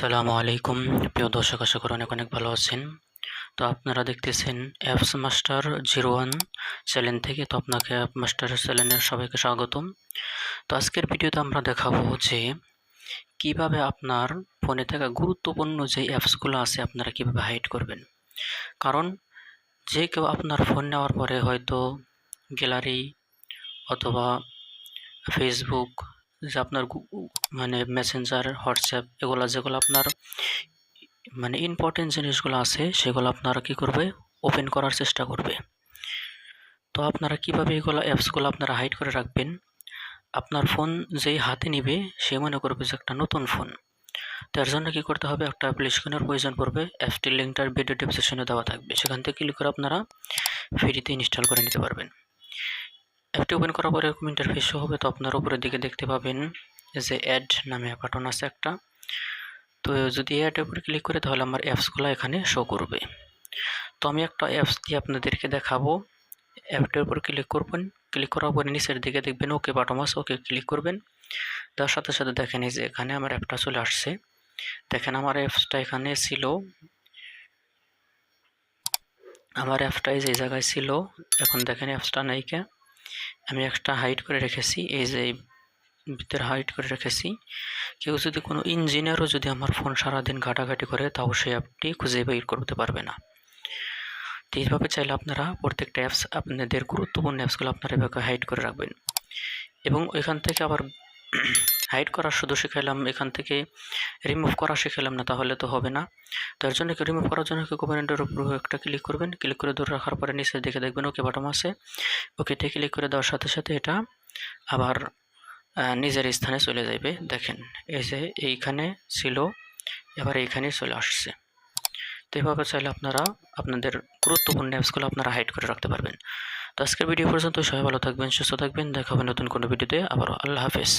সালামু আলাইকুম। প্রিয় দর্শক, আশা করি অনেক অনেক ভালো আছেন। তো আপনারা দেখতেছেন apps master zero one channel থেকে। তো আপনাকে অ্যাপ মাস্টার চ্যানেলের সবাইকে স্বাগতম। তো আজকের ভিডিওতে আমরা দেখাবো যে কীভাবে আপনার ফোনে থাকা গুরুত্বপূর্ণ যে অ্যাপসগুলো আছে, আপনারা কীভাবে হাইড করবেন। কারণ যে কেউ আপনার ফোন নেওয়ার পরে হয়তো গ্যালারি অথবা ফেসবুক যে আপনার মানে মেসেঞ্জার হোয়াটসঅ্যাপ এগুলো যেগুলো আপনার মানে ইম্পর্টেন্ট জিনিসগুলো আছে, সেগুলো আপনারা কি করবে? ওপেন করার চেষ্টা করবে। তো আপনারা কীভাবে এগুলো অ্যাপসগুলো আপনারা হাইড করে রাখবেন? আপনার ফোন যেই হাতে নিবে, সে মনে করবে যে একটা নতুন ফোন তার জন্য কি করতে হবে? একটা অ্যাপ্লিকেশনের প্রয়োজন পড়বে। অ্যাপসটির লিঙ্কটার ভিডিও ডেসক্রিপশনে দেওয়া থাকবে। সেখান থেকে ক্লিক করে আপনারা ফ্রিতে ইনস্টল করে নিতে পারবেন। অ্যাপটি ওপেন করার পরে এরকম ইন্টারফেস হবে, তো আপনার উপরের দিকে দেখতে পাবেন যে অ্যাড নামে বাটন আছে একটা। তো যদি অ্যাডের উপরে ক্লিক করে, তাহলে আমার অ্যাপসগুলো এখানে শো করবে। তো আমি একটা অ্যাপস দিয়ে আপনাদেরকে দেখাবো। অ্যাপটার উপর ক্লিক করবেন। ক্লিক করার পরে নিচের দিকে দেখবেন ওকে বাটন আছে ওকে ক্লিক করবেন। তার সাথে সাথে দেখেন এই যে এখানে আমার অ্যাপটা চলে আসছে। দেখেন আমার অ্যাপসটা এখানে ছিল। আমার অ্যাপটা এই যে জায়গায় ছিল। এখন দেখেন অ্যাপসটা নাইকা আমি একটা হাইট করে রেখেছি, এই যে ভিতরে হাইড করে রেখেছি। কেউ যদি কোনো ইঞ্জিনিয়ারও যদি আমার ফোন সারাদিন ঘাটাঘাটি করে তাও সেই অ্যাপটি খুঁজে বের করতে পারবে না। তো এইভাবে চাইলে আপনারা প্রত্যেকটা অ্যাপস আপনাদের গুরুত্বপূর্ণ অ্যাপসগুলো আপনারা এভাবে হাইড করে রাখবেন। এবং এখান থেকে আবার হাইড করা শুধু শিখাইলাম, এখান থেকে রিমুভ করা শিখাইলাম না, তাহলে তো হবে না। তার জন্য রিমুভ করার জন্য কি কমেন্টের উপর একটা ক্লিক করবেন। ক্লিক করে দূরে রাখার পরে নিচের দিকে দেখবেন ওকে বাটম আছে। ওকেতে ক্লিক করে দেওয়ার সাথে সাথে এটা আবার নিজের স্থানে চলে যাবে দেখেন, এই যে এইখানে ছিল, এবার এইখানে চলে আসছে। তো এভাবে চাইলে আপনারা আপনাদের গুরুত্বপূর্ণ অ্যাপসগুলো আপনারা হাইড করে রাখতে পারবেন। তো আজকের ভিডিও পর্যন্ত সবাই ভালো থাকবেন, সুস্থ থাকবেন। দেখা হবে নতুন কোনো ভিডিওতে আবারও আল্লাহ হাফেজ।